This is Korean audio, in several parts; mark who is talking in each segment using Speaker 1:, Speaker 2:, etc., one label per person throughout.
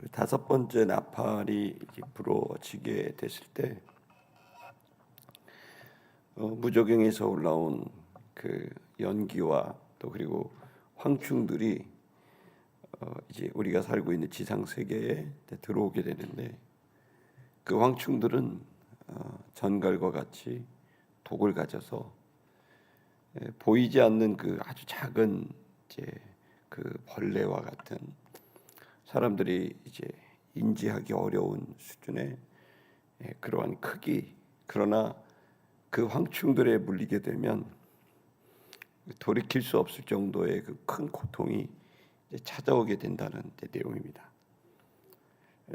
Speaker 1: 그 다섯 번째 나팔이 불어지게 됐을 때 어, 무적행에서 올라온 그 연기와 또 그리고 황충들이 어, 이제 우리가 살고 있는 지상 세계에 들어오게 되는데 그 황충들은 어, 전갈과 같이 독을 가져서 예, 보이지 않는 그 아주 작은 이제 그 벌레와 같은 사람들이 이제 인지하기 어려운 수준의 예, 그러한 크기 그러나 그 황충들에 물리게 되면 돌이킬 수 없을 정도의 그 큰 고통이 찾아오게 된다는 내용입니다.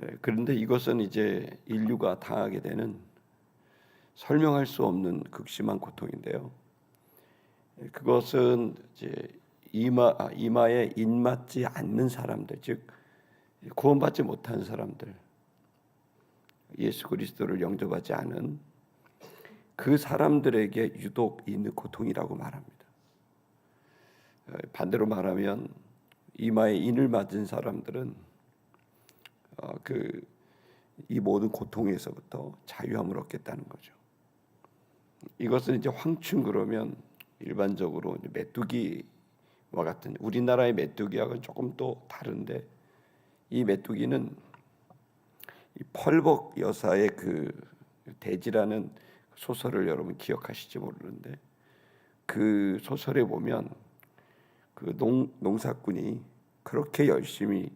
Speaker 1: 예, 그런데 이것은 이제 인류가 당하게 되는 설명할 수 없는 극심한 고통인데요. 예, 그것은 이제 이마 아, 이마에 인맞지 않는 사람들, 즉 구원받지 못한 사람들, 예수 그리스도를 영접하지 않은 그 사람들에게 유독 있는 고통이라고 말합니다. 어, 반대로 말하면 이마에 인을 맞은 사람들은 어, 그이 모든 고통에서부터 자유함을 얻겠다는 거죠. 이것은 이제 황충 그러면 일반적으로 메뚜기와 같은 우리나라의 메뚜기하고는 조금 또 다른데 이 메뚜기는 이 펄벅 여사의 그 대지라는 소설을 여러분 기억하실지 모르는데 그 소설에 보면 그 농, 농사꾼이 그렇게 열심히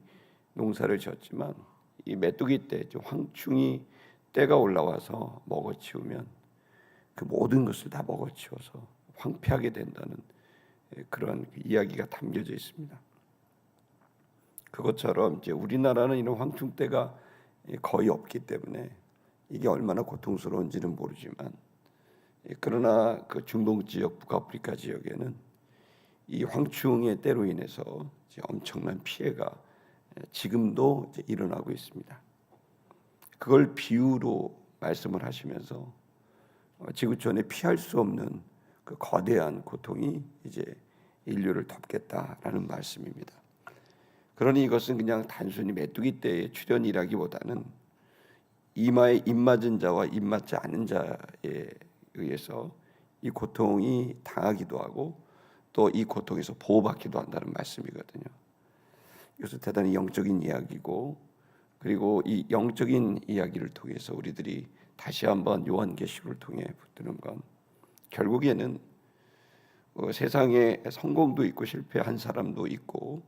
Speaker 1: 농사를 지었지만 이 메뚜기 때저 황충이 때가 올라와서 먹어치우면 그 모든 것을 다 먹어치워서 황폐하게 된다는 예, 그런 그 이야기가 담겨져 있습니다. 그것처럼 이제 우리나라는 이런 황충 때가 거의 없기 때문에 이게 얼마나 고통스러운지는 모르지만 예, 그러나 그 중동 지역 북아프리카 지역에는 이 황충의 때로 인해서 엄청난 피해가 예, 지금도 일어나고 있습니다. 그걸 비유로 말씀을 하시면서 어, 지구촌에 피할 수 없는 그 거대한 고통이 이제 인류를 덮겠다라는 말씀입니다. 그러니 이것은 그냥 단순히 메뚜기 때의 출현이라기보다는 이마에 입맞은 자와 입맞지 않은 자에 의해서 이 고통이 당하기도 하고 또 이 고통에서 보호받기도 한다는 말씀이거든요. 이것은 대단히 영적인 이야기고 그리고 이 영적인 이야기를 통해서 우리들이 다시 한번 요한계시를 통해 붙드는 건 결국에는 어, 세상에 성공도 있고 실패한 사람도 있고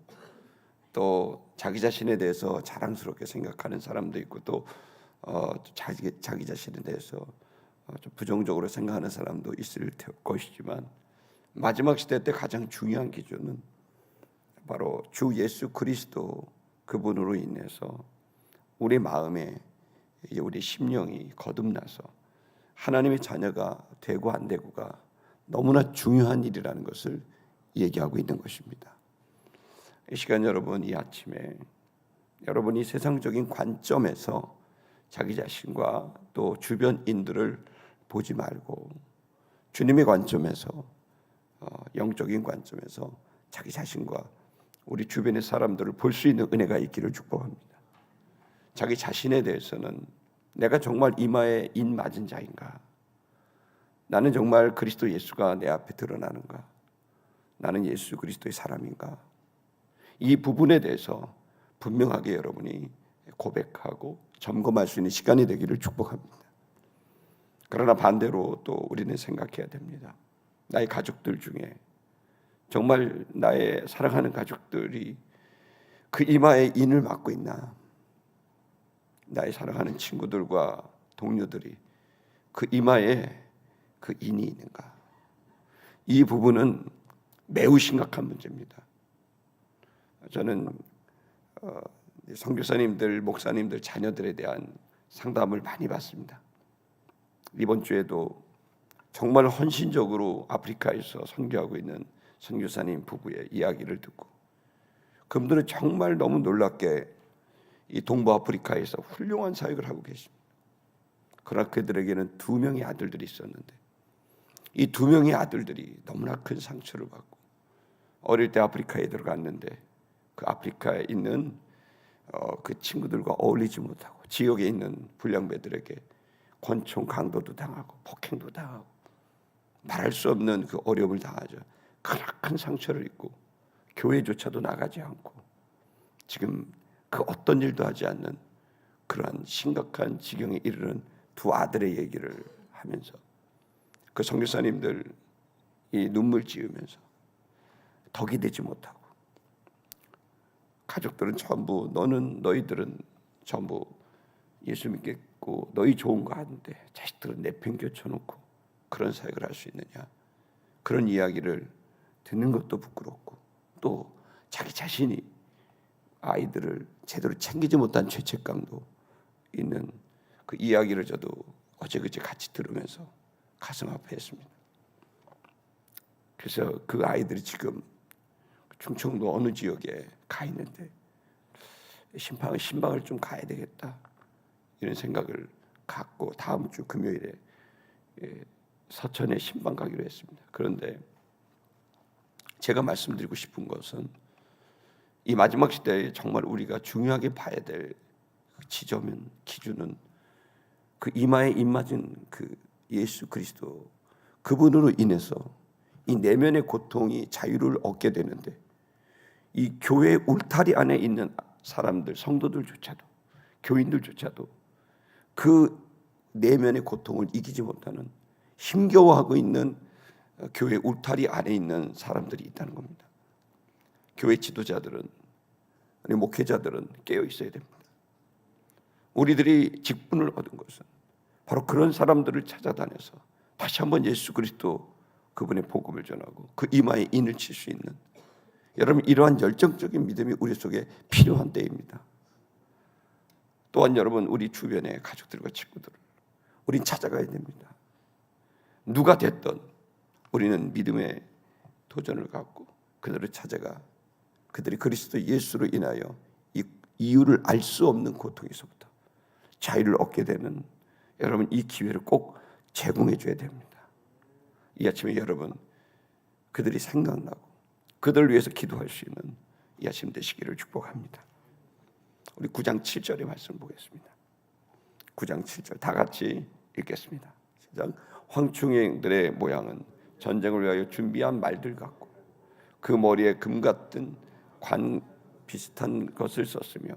Speaker 1: 또 자기 자신에 대해서 자랑스럽게 생각하는 사람도 있고 또 어, 자기 자기 자신에 대해서 어, 좀 부정적으로 생각하는 사람도 있을 테- 것이지만 마지막 시대 때 가장 중요한 기준은 바로 주 예수 그리스도 그분으로 인해서 우리 마음에 우리 심령이 거듭나서 하나님의 자녀가 되고 안 되고가 너무나 중요한 일이라는 것을 얘기하고 있는 것입니다. 이 시간 여러분 이 아침에 여러분이 세상적인 관점에서 자기 자신과 또 주변인들을 보지 말고 주님의 관점에서 어, 영적인 관점에서 자기 자신과 우리 주변의 사람들을 볼 수 있는 은혜가 있기를 축복합니다. 자기 자신에 대해서는 내가 정말 이마에 인 맞은 자인가? 나는 정말 그리스도 예수가 내 앞에 드러나는가? 나는 예수 그리스도의 사람인가? 이 부분에 대해서 분명하게 여러분이 고백하고 점검할 수 있는 시간이 되기를 축복합니다. 그러나 반대로 또 우리는 생각해야 됩니다. 나의 가족들 중에 정말 나의 사랑하는 가족들이 그 이마에 인을 맞고 있나? 나의 사랑하는 친구들과 동료들이 그 이마에 그 인이 있는가? 이 부분은 매우 심각한 문제입니다. 저는 어, 선교사님들, 목사님들 자녀들에 대한 상담을 많이 받습니다. 이번 주에도 정말 헌신적으로 아프리카에서 선교하고 있는 선교사님 부부의 이야기를 듣고 그분들은 정말 너무 놀랍게 이 동부 아프리카에서 훌륭한 사역을 하고 계십니다. 그러나 그들에게는 두 명의 아들들이 있었는데 이 두 명의 아들들이 너무나 큰 상처를 받고 어릴 때 아프리카에 들어갔는데 그 아프리카에 있는 어, 그 친구들과 어울리지 못하고 지역에 있는 불량배들에게 권총 강도도 당하고 폭행도 당하고 말할 수 없는 그 어려움을 당하죠. 크나큰 상처를 입고 교회조차도 나가지 않고 지금 그 어떤 일도 하지 않는 그러한 심각한 지경에 이르는 두 아들의 얘기를 하면서 그 성교사님들 이 눈물 지으면서 덕이 되지 못하고 가족들은 전부 너는 너희들은 전부 예수 믿겠고 너희 좋은 거 하는데 자식들은 내팽겨 쳐 놓고 그런 사역을 할 수 있느냐 그런 이야기를 듣는 것도 부끄럽고 또 자기 자신이 아이들을 제대로 챙기지 못한 죄책감도 있는 그 이야기를 저도 어제 그제 같이 들으면서 가슴 아파 했습니다. 그래서 그 아이들이 지금 충청도 어느 지역에 가 있는데 신방을 신방을 좀 가야 되겠다 이런 생각을 갖고 다음 주 금요일에 예, 서천에 신방 가기로 했습니다. 그런데 제가 말씀드리고 싶은 것은 이 마지막 시대에 정말 우리가 중요하게 봐야 될 지점은 기준은 그 이마에 입맞은 그 예수 그리스도 그분으로 인해서 이 내면의 고통이 자유를 얻게 되는데 이 교회 울타리 안에 있는 사람들 성도들조차도 교인들조차도 그 내면의 고통을 이기지 못하는 힘겨워하고 있는 교회 울타리 안에 있는 사람들이 있다는 겁니다. 교회 지도자들은 아니 목회자들은 깨어 있어야 됩니다. 우리들이 직분을 얻은 것은 바로 그런 사람들을 찾아다녀서 다시 한번 예수 그리스도 그분의 복음을 전하고 그 이마에 인을 칠 수 있는 여러분 이러한 열정적인 믿음이 우리 속에 필요한 때입니다. 또한 여러분 우리 주변의 가족들과 친구들을 우린 찾아가야 됩니다. 누가 됐던 우리는 믿음의 도전을 갖고 그들을 찾아가 그들이 그리스도 예수로 인하여 이 이유를 알 수 없는 고통에서부터 자유를 얻게 되는 여러분 이 기회를 꼭 제공해 줘야 됩니다. 이 아침에 여러분 그들이 생각나고 그들을 위해서 기도할 수 있는 이 아침 되시기를 축복합니다. 우리 9장 7절의 말씀 보겠습니다. 9장 7절 다 같이 읽겠습니다. 시작. 황충행들의 모양은 전쟁을 위하여 준비한 말들 같고 그 머리에 금 같은 관 비슷한 것을 썼으며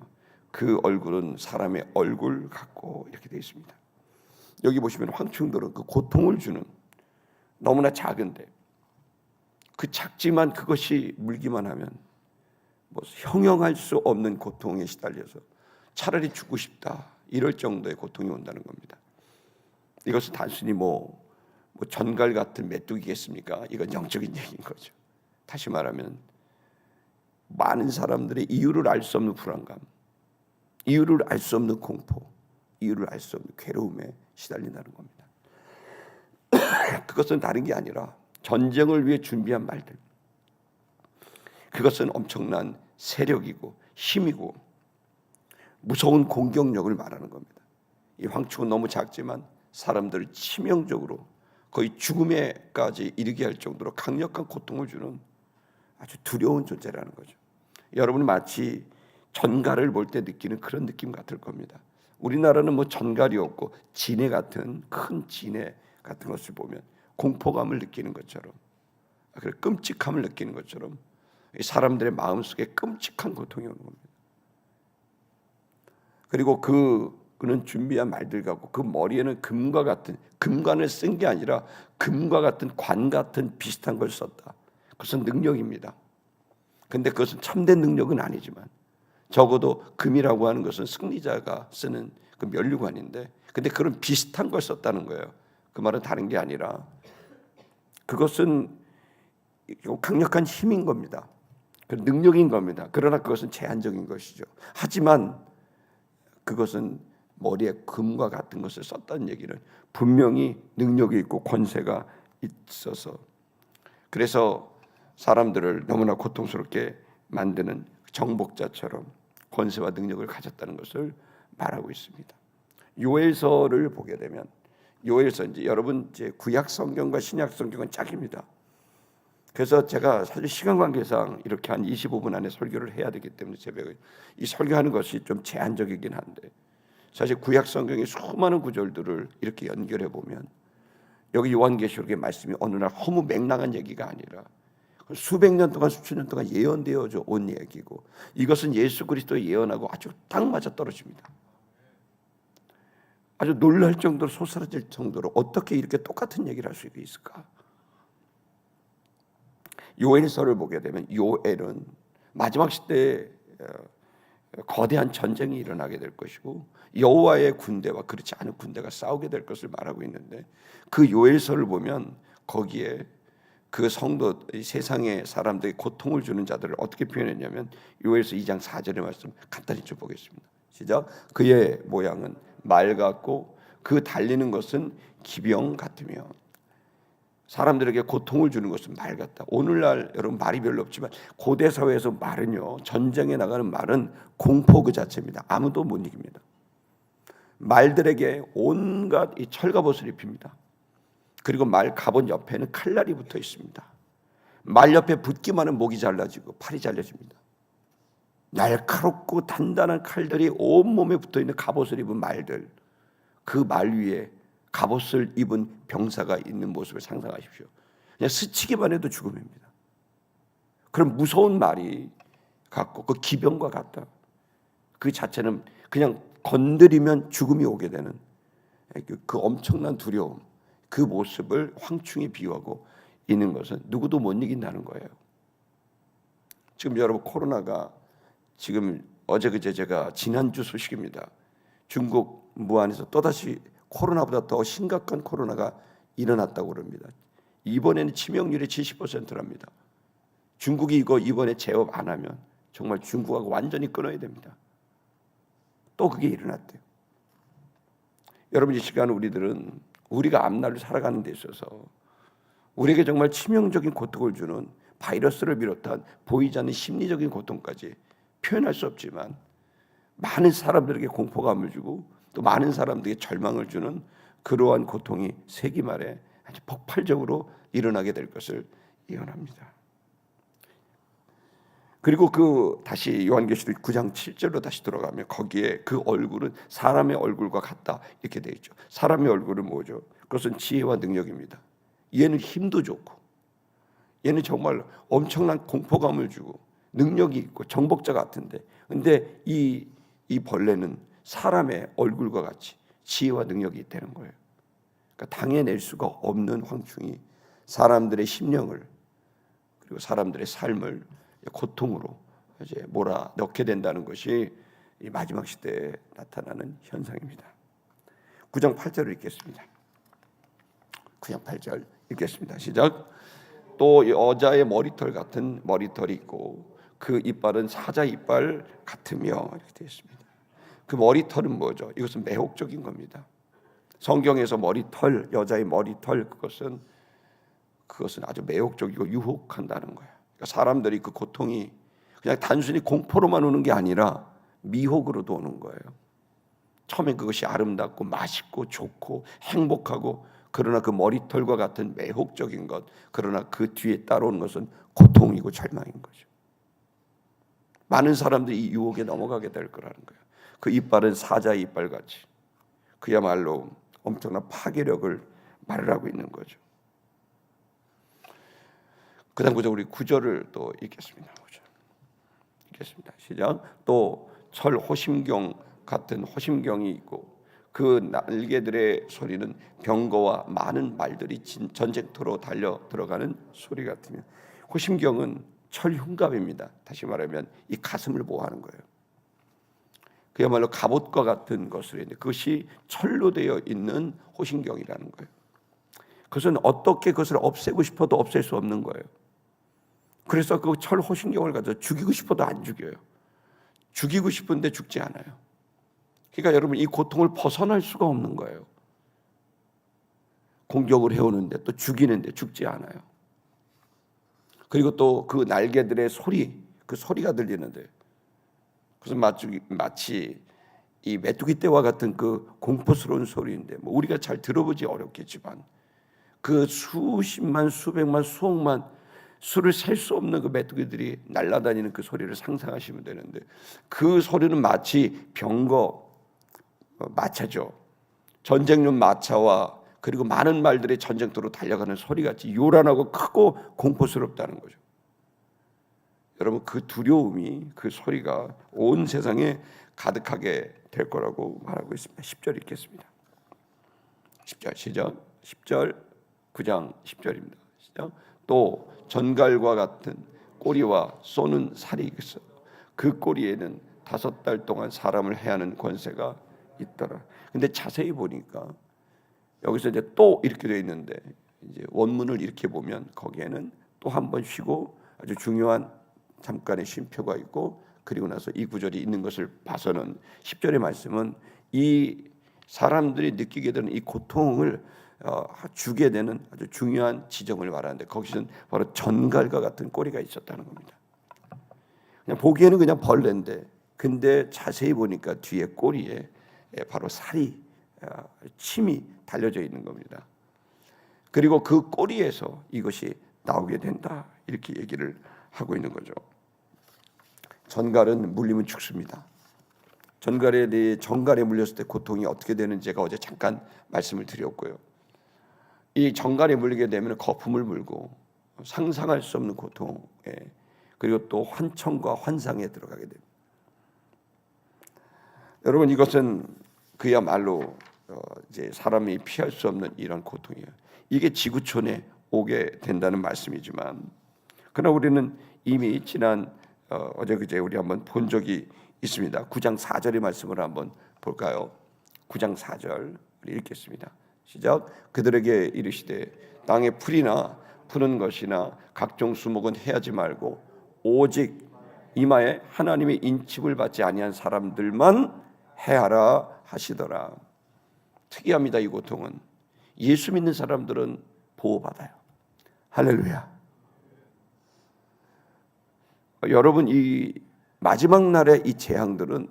Speaker 1: 그 얼굴은 사람의 얼굴 같고 이렇게 되어 있습니다. 여기 보시면 황충들은 그 고통을 주는 너무나 작은데 그 작지만 그것이 물기만 하면 뭐 형용할 수 없는 고통에 시달려서 차라리 죽고 싶다 이럴 정도의 고통이 온다는 겁니다. 이것은 단순히 뭐, 뭐 전갈 같은 메뚜기겠습니까? 이건 영적인 얘기인 거죠. 다시 말하면 많은 사람들의 이유를 알 수 없는 불안감, 이유를 알 수 없는 공포, 이유를 알 수 없는 괴로움에 시달린다는 겁니다. 그것은 다른 게 아니라 전쟁을 위해 준비한 말들. 그것은 엄청난 세력이고 힘이고 무서운 공격력을 말하는 겁니다. 이 황충은 너무 작지만 사람들을 치명적으로 거의 죽음에까지 이르게 할 정도로 강력한 고통을 주는 아주 두려운 존재라는 거죠. 여러분은 마치 전갈을 볼 때 느끼는 그런 느낌 같을 겁니다. 우리나라는 뭐 전갈이 없고 진해 같은 큰 진해 같은 것을 보면 공포감을 느끼는 것처럼 그래 끔찍함을 느끼는 것처럼 사람들의 마음속에 끔찍한 고통이 오는 겁니다. 그리고 그 그는 준비한 말들 같고 그 머리에는 금과 같은 금관을 쓴 게 아니라 금과 같은 관 같은 비슷한 걸 썼다. 그것은 능력입니다. 근데 그것은 참된 능력은 아니지만 적어도 금이라고 하는 것은 승리자가 쓰는 그 면류관인데 근데 그런 비슷한 걸 썼다는 거예요. 그 말은 다른 게 아니라 그것은 강력한 힘인 겁니다. 그 능력인 겁니다. 그러나 그것은 제한적인 것이죠. 하지만 그것은 머리에 금과 같은 것을 썼다는 얘기는 분명히 능력이 있고 권세가 있어서 그래서 사람들을 너무나 고통스럽게 만드는 정복자처럼 권세와 능력을 가졌다는 것을 말하고 있습니다. 요엘서를 보게 되면 이제 여러분 이제 구약 성경과 신약 성경은 짝입니다. 그래서 제가 사실 시간 관계상 이렇게 한 25분 안에 설교를 해야 되기 때문에 새벽에 이 설교하는 것이 좀 제한적이긴 한데 사실 구약 성경의 수많은 구절들을 이렇게 연결해 보면 여기 요한계시록의 말씀이 어느 날 허무 맹랑한 얘기가 아니라 수백 년 동안 수천 년 동안 예언되어져 온 얘기고 이것은 예수 그리스도 예언하고 아주 딱 맞아 떨어집니다. 아주 놀랄 정도로 소스라질 정도로 어떻게 이렇게 똑같은 얘기를 할 수 있을까? 요엘서를 보게 되면 요엘은 마지막 시대에 어, 거대한 전쟁이 일어나게 될 것이고 여호와의 군대와 그렇지 않은 군대가 싸우게 될 것을 말하고 있는데 그 요엘서를 보면 거기에 그 성도 이 세상의 사람들이 고통을 주는 자들을 어떻게 표현했냐면 요엘서 2장 4절의 말씀 간단히 좀 보겠습니다. 시작. 그의 모양은 말 같고 그 달리는 것은 기병 같으며 사람들에게 고통을 주는 것은 말 같다. 오늘날 여러분 말이 별로 없지만 고대 사회에서 말은요 전쟁에 나가는 말은 공포 그 자체입니다. 아무도 못 이깁니다. 말들에게 온갖 이 철갑옷을 입힙니다. 그리고 말 갑옷 옆에는 칼날이 붙어 있습니다. 말 옆에 붙기만은 목이 잘라지고 팔이 잘려집니다. 날카롭고 단단한 칼들이 온 몸에 붙어 있는 갑옷을 입은 말들, 그 말 위에 갑옷을 입은 병사가 있는 모습을 상상하십시오. 그냥 스치기만 해도 죽음입니다. 그럼 무서운 말이 같고 그 기병과 같다. 그 자체는 그냥 건드리면 죽음이 오게 되는 그- 그 엄청난 두려움, 그 모습을 황충이 비유하고 있는 것은 누구도 못 이긴다는 거예요. 지금 여러분 코로나가 지금 어제 그제 제가 지난주 소식입니다. 중국 무안에서 또다시 코로나보다 더 심각한 코로나가 일어났다고 그럽니다. 이번에는 치명률이 70%랍니다. 중국이 이거 이번에 제업 안 하면 정말 중국하고 완전히 끊어야 됩니다. 또 그게 일어났대요. 여러분 이 시간 우리들은 우리가 앞날을 살아가는 데 있어서 우리에게 정말 치명적인 고통을 주는 바이러스를 비롯한 보이지 않는 심리적인 고통까지 표현할 수 없지만 많은 사람들에게 공포감을 주고 또 많은 사람들에게 절망을 주는 그러한 고통이 세기 말에 아주 폭발적으로 일어나게 될 것을 예언합니다. 그리고 그 다시 요한계시록 9장 7절로 다시 들어가면 거기에 그 얼굴은 사람의 얼굴과 같다 이렇게 돼 있죠. 사람의 얼굴은 뭐죠? 그것은 지혜와 능력입니다. 얘는 힘도 좋고 얘는 정말 엄청난 공포감을 주고 능력이 있고 정복자 같은데 근데 이, 이 벌레는 사람의 얼굴과 같이 지혜와 능력이 있다는 거예요. 그러니까 당해낼 수가 없는 황충이 사람들의 심령을 그리고 사람들의 삶을 고통으로 이제 몰아 넣게 된다는 것이 이 마지막 시대에 나타나는 현상입니다. 9장 8절을 읽겠습니다. 9장 8절 읽겠습니다. 시작. 또 여자의 머리털 같은 머리털이 있고 그 이빨은 사자 이빨 같으며 이렇게 되어 있습니다. 그 머리털은 뭐죠? 이것은 매혹적인 겁니다. 성경에서 머리털 여자의 머리털 그것은 그것은 아주 매혹적이고 유혹한다는 거예요. 그러니까 사람들이 그 고통이 그냥 단순히 공포로만 오는 게 아니라 미혹으로도 오는 거예요. 처음에 그것이 아름답고 맛있고 좋고 행복하고 그러나 그 머리털과 같은 매혹적인 것 그러나 그 뒤에 따라오는 것은 고통이고 절망인 거죠. 많은 사람들이 이 유혹에 넘어가게 될 거라는 거예요. 그 이빨은 사자의 이빨 같이 그야말로 엄청난 파괴력을 말하고 있는 거죠. 그다음 구절 우리 구절을 또 읽겠습니다. 구절. 읽겠습니다. 시작. 또 철 호심경 같은 호심경이 있고 그 날개들의 소리는 병거와 많은 말들이 진, 전쟁터로 달려 들어가는 소리 같으며 호심경은 철 흉갑입니다. 다시 말하면 이 가슴을 보호하는 거예요. 그야말로 갑옷과 같은 것을 했는데 그것이 철로 되어 있는 호심경이라는 거예요. 그것은 어떻게 그것을 없애고 싶어도 없앨 수 없는 거예요. 그래서 그 철 호신경을 가져 죽이고 싶어도 안 죽여요. 죽이고 싶은데 죽지 않아요. 그러니까 여러분 이 고통을 벗어날 수가 없는 거예요. 공격을 해오는데 또 죽이는데 죽지 않아요. 그리고 또 그 날개들의 소리, 그 소리가 들리는데 그래서 마치, 마치 이 메뚜기 떼와 같은 그 공포스러운 소리인데 뭐 우리가 잘 들어보지 어렵겠지만 그 수십만 수백만 수억만 수를 셀 수 없는 그 메뚜기들이 날아다니는 그 소리를 상상하시면 되는데 그 소리는 마치 병거 어, 마차죠. 전쟁용 마차와 그리고 많은 말들이 전쟁터로 달려가는 소리같이 요란하고 크고 공포스럽다는 거죠. 여러분 그 두려움이 그 소리가 온 세상에 가득하게 될 거라고 말하고 있습니다. 10절 읽겠습니다. 10절 시작. 10절 9장 10절입니다. 시작. 또 전갈과 같은 꼬리와 쏘는 살이 있어. 그 꼬리에는 다섯 달 동안 사람을 해하는 권세가 있더라. 근데 자세히 보니까 여기서 이제 또 이렇게 되어 있는데 이제 원문을 이렇게 보면 거기에는 또 한 번 쉬고 아주 중요한 잠깐의 쉼표가 있고 그리고 나서 이 구절이 있는 것을 봐서는 10절의 말씀은 이 사람들이 느끼게 되는 이 고통을 어, 주게 되는 아주 중요한 지점을 말하는데 거기서는 바로 전갈과 같은 꼬리가 있었다는 겁니다. 그냥 보기에는 그냥 벌레인데 근데 자세히 보니까 뒤에 꼬리에 예, 바로 살이 아, 침이 달려져 있는 겁니다. 그리고 그 꼬리에서 이것이 나오게 된다 이렇게 얘기를 하고 있는 거죠. 전갈은 물리면 죽습니다. 전갈에 대해 전갈에 물렸을 때 고통이 어떻게 되는지 제가 어제 잠깐 말씀을 드렸고요. 이 전갈에 물리게 되면 거품을 물고 상상할 수 없는 고통에 그리고 또 환청과 환상에 들어가게 됩니다. 여러분 이것은 그야말로 어, 이제 사람이 피할 수 없는 이런 고통이에요. 이게 지구촌에 오게 된다는 말씀이지만, 그러나 우리는 이미 지난 어, 어제 그제 우리 한번 본 적이 있습니다. 9장 4절의 말씀을 한번 볼까요? 9장 4절 우리 읽겠습니다. 시작. 그들에게 이르시되 땅의 풀이나 푸는 것이나 각종 수목은 해하지 말고 오직 이마에 하나님의 인칩을 받지 아니한 사람들만 해하라 하시더라. 특이합니다. 이 고통은 예수 믿는 사람들은 보호받아요. 할렐루야. 여러분 이 마지막 날의 이 재앙들은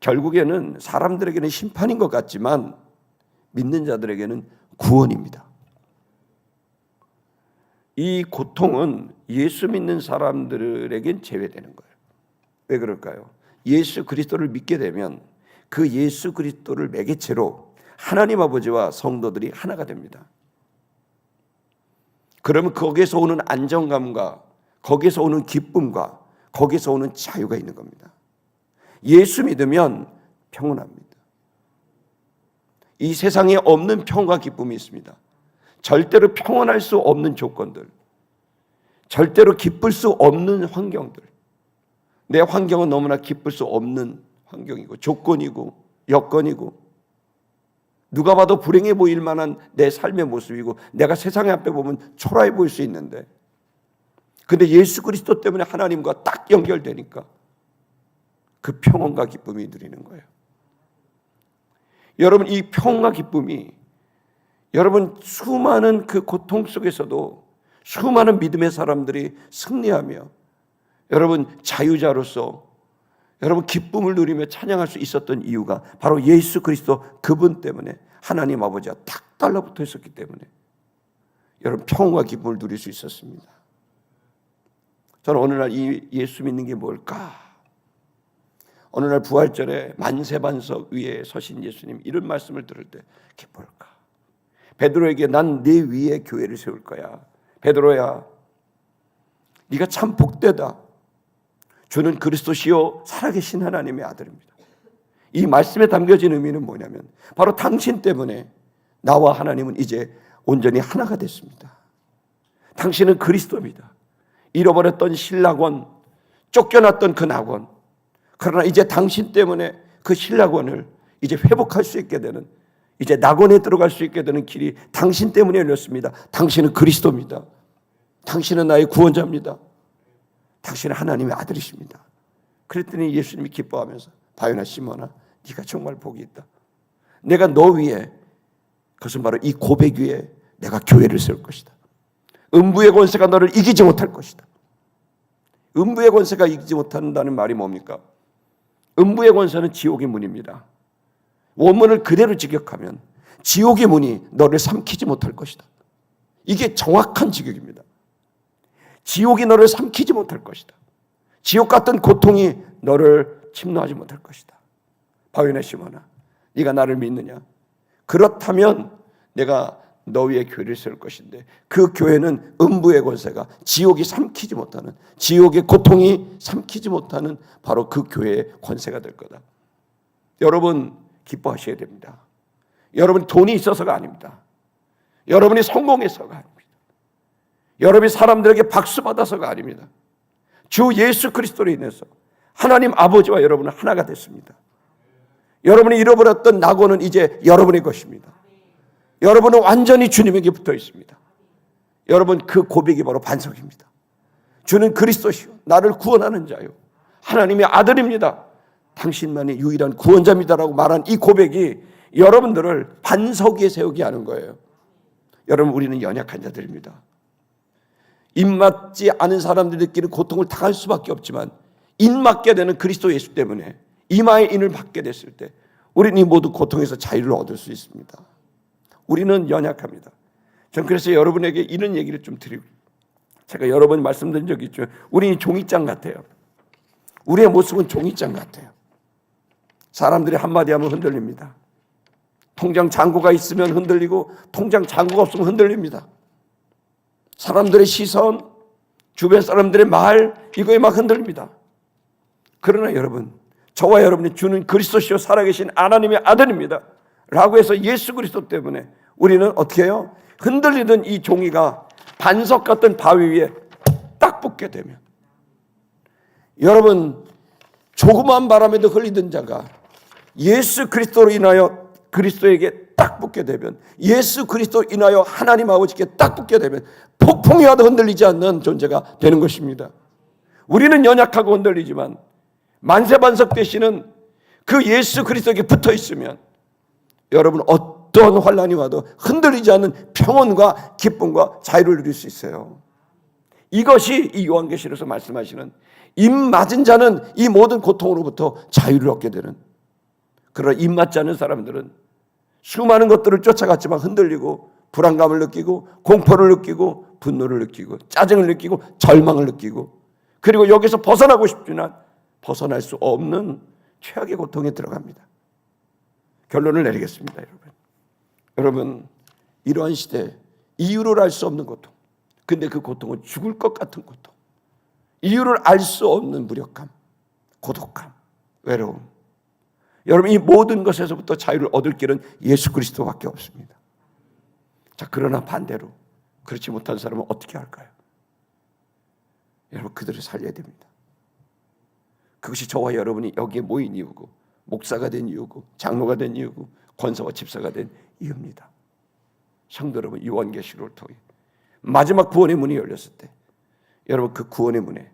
Speaker 1: 결국에는 사람들에게는 심판인 것 같지만 믿는 자들에게는 구원입니다. 이 고통은 예수 믿는 사람들에겐 제외되는 거예요. 왜 그럴까요? 예수 그리스도를 믿게 되면 그 예수 그리스도를 매개체로 하나님 아버지와 성도들이 하나가 됩니다. 그러면 거기에서 오는 안정감과 거기에서 오는 기쁨과 거기에서 오는 자유가 있는 겁니다. 예수 믿으면 평온합니다. 이 세상에 없는 평과 기쁨이 있습니다. 절대로 평온할 수 없는 조건들, 절대로 기쁠 수 없는 환경들, 내 환경은 너무나 기쁠 수 없는 환경이고 조건이고 여건이고 누가 봐도 불행해 보일 만한 내 삶의 모습이고 내가 세상 앞에 보면 초라해 보일 수 있는데 근데 예수 그리스도 때문에 하나님과 딱 연결되니까 그 평온과 기쁨이 누리는 거예요. 여러분 이 평온과 기쁨이 여러분 수많은 그 고통 속에서도 수많은 믿음의 사람들이 승리하며 여러분 자유자로서 여러분 기쁨을 누리며 찬양할 수 있었던 이유가 바로 예수 그리스도 그분 때문에 하나님 아버지와 탁 달라붙어 있었기 때문에 여러분 평온과 기쁨을 누릴 수 있었습니다. 저는 어느 날 이 예수 믿는 게 뭘까? 어느 날 부활절에 만세반석 위에 서신 예수님 이런 말씀을 들을 때 그게 뭘까? 베드로에게 난 네 위에 교회를 세울 거야. 베드로야, 네가 참 복되다. 주는 그리스도시요 살아계신 하나님의 아들입니다. 이 말씀에 담겨진 의미는 뭐냐면 바로 당신 때문에 나와 하나님은 이제 온전히 하나가 됐습니다. 당신은 그리스도입니다. 잃어버렸던 신락원, 쫓겨났던 그 낙원. 그러나 이제 당신 때문에 그 신락원을 이제 회복할 수 있게 되는 이제 낙원에 들어갈 수 있게 되는 길이 당신 때문에 열렸습니다. 당신은 그리스도입니다. 당신은 나의 구원자입니다. 당신은 하나님의 아들이십니다. 그랬더니 예수님이 기뻐하면서 바요나 시몬아 네가 정말 복이 있다. 내가 너 위에 그것은 바로 이 고백 위에 내가 교회를 세울 것이다. 음부의 권세가 너를 이기지 못할 것이다. 음부의 권세가 이기지 못한다는 말이 뭡니까? 음부의 권세는 지옥의 문입니다. 원문을 그대로 직역하면 지옥의 문이 너를 삼키지 못할 것이다. 이게 정확한 직역입니다. 지옥이 너를 삼키지 못할 것이다. 지옥 같은 고통이 너를 침노하지 못할 것이다. 바위나 시몬아, 네가 나를 믿느냐? 그렇다면 내가 너 위에 교회를 세울 것인데 그 교회는 음부의 권세가 지옥이 삼키지 못하는 지옥의 고통이 삼키지 못하는 바로 그 교회의 권세가 될 거다. 여러분 기뻐하셔야 됩니다. 여러분 돈이 있어서가 아닙니다. 여러분이 성공해서가. 여러분이 사람들에게 박수 받아서가 아닙니다. 주 예수 그리스도로 인해서 하나님 아버지와 여러분은 하나가 됐습니다. 여러분이 잃어버렸던 낙원은 이제 여러분의 것입니다. 여러분은 완전히 주님에게 붙어 있습니다. 여러분 그 고백이 바로 반석입니다. 주는 그리스도시요 나를 구원하는 자요 하나님의 아들입니다. 당신만이 유일한 구원자입니다라고 말한 이 고백이 여러분들을 반석 위에 세우게 하는 거예요. 여러분 우리는 연약한 자들입니다. 입맞지 않은 사람들끼리 고통을 당할 수밖에 없지만 입맞게 되는 그리스도 예수 때문에 이마의 인을 받게 됐을 때 우리는 이 모두 고통에서 자유를 얻을 수 있습니다. 우리는 연약합니다. 전 그래서 여러분에게 이런 얘기를 좀 드리고 제가 여러 번 말씀드린 적이 있죠. 우리는 종이장 같아요. 우리의 모습은 종이장 같아요. 사람들이 한마디 하면 흔들립니다. 통장 잔고가 있으면 흔들리고 통장 잔고가 없으면 흔들립니다. 사람들의 시선, 주변 사람들의 말 이거에 막 흔들립니다. 그러나 여러분, 저와 여러분이 주는 그리스도시요 살아계신 하나님의 아들입니다. 라고 해서 예수 그리스도 때문에 우리는 어떻게 해요? 흔들리던 이 종이가 반석 같은 바위 위에 딱 붙게 되면 여러분 조그만 바람에도 흘리던 자가 예수 그리스도로 인하여 그리스도에게 딱 붙게 되면 예수 그리스도 인하여 하나님 아버지께 딱 붙게 되면 폭풍이 와도 흔들리지 않는 존재가 되는 것입니다. 우리는 연약하고 흔들리지만 만세반석 되시는 그 예수 그리스도에게 붙어 있으면 여러분 어떤 환란이 와도 흔들리지 않는 평온과 기쁨과 자유를 누릴 수 있어요. 이것이 이 요한계시록에서 말씀하시는 입 맞은 자는 이 모든 고통으로부터 자유를 얻게 되는 그러나 입 맞지 않는 사람들은 수많은 것들을 쫓아갔지만 흔들리고 불안감을 느끼고 공포를 느끼고 분노를 느끼고 짜증을 느끼고 절망을 느끼고 그리고 여기서 벗어나고 싶지만 벗어날 수 없는 최악의 고통에 들어갑니다. 결론을 내리겠습니다, 여러분. 여러분, 이러한 시대 이유를 알 수 없는 고통. 근데 그 고통은 죽을 것 같은 고통. 이유를 알 수 없는 무력감, 고독감, 외로움. 여러분 이 모든 것에서부터 자유를 얻을 길은 예수 그리스도밖에 없습니다. 자, 그러나 반대로 그렇지 못한 사람은 어떻게 할까요? 여러분 그들을 살려야 됩니다. 그것이 저와 여러분이 여기에 모인 이유고 목사가 된 이유고 장로가 된 이유고 권사와 집사가 된 이유입니다. 성도 여러분 요한계시록을 통해 마지막 구원의 문이 열렸을 때 여러분 그 구원의 문에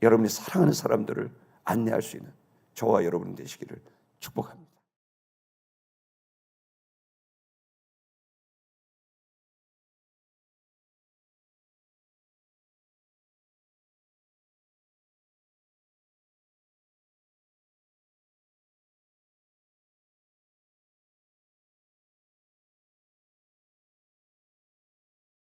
Speaker 1: 여러분이 사랑하는 사람들을 안내할 수 있는 저와 여러분 되시기를 축복합니다.